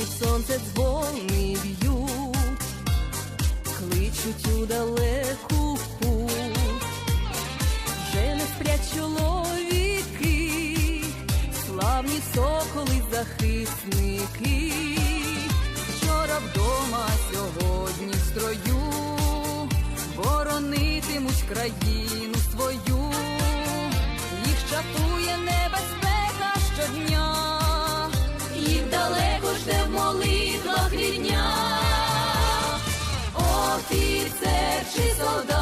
сонце дзвони б'ють, кличуть у далеку путь, вже не сплять чоловіки, славні соколи захисники, вчора вдома, сьогодні в строю, боронитимуть країну свою, офіцер чи солдат,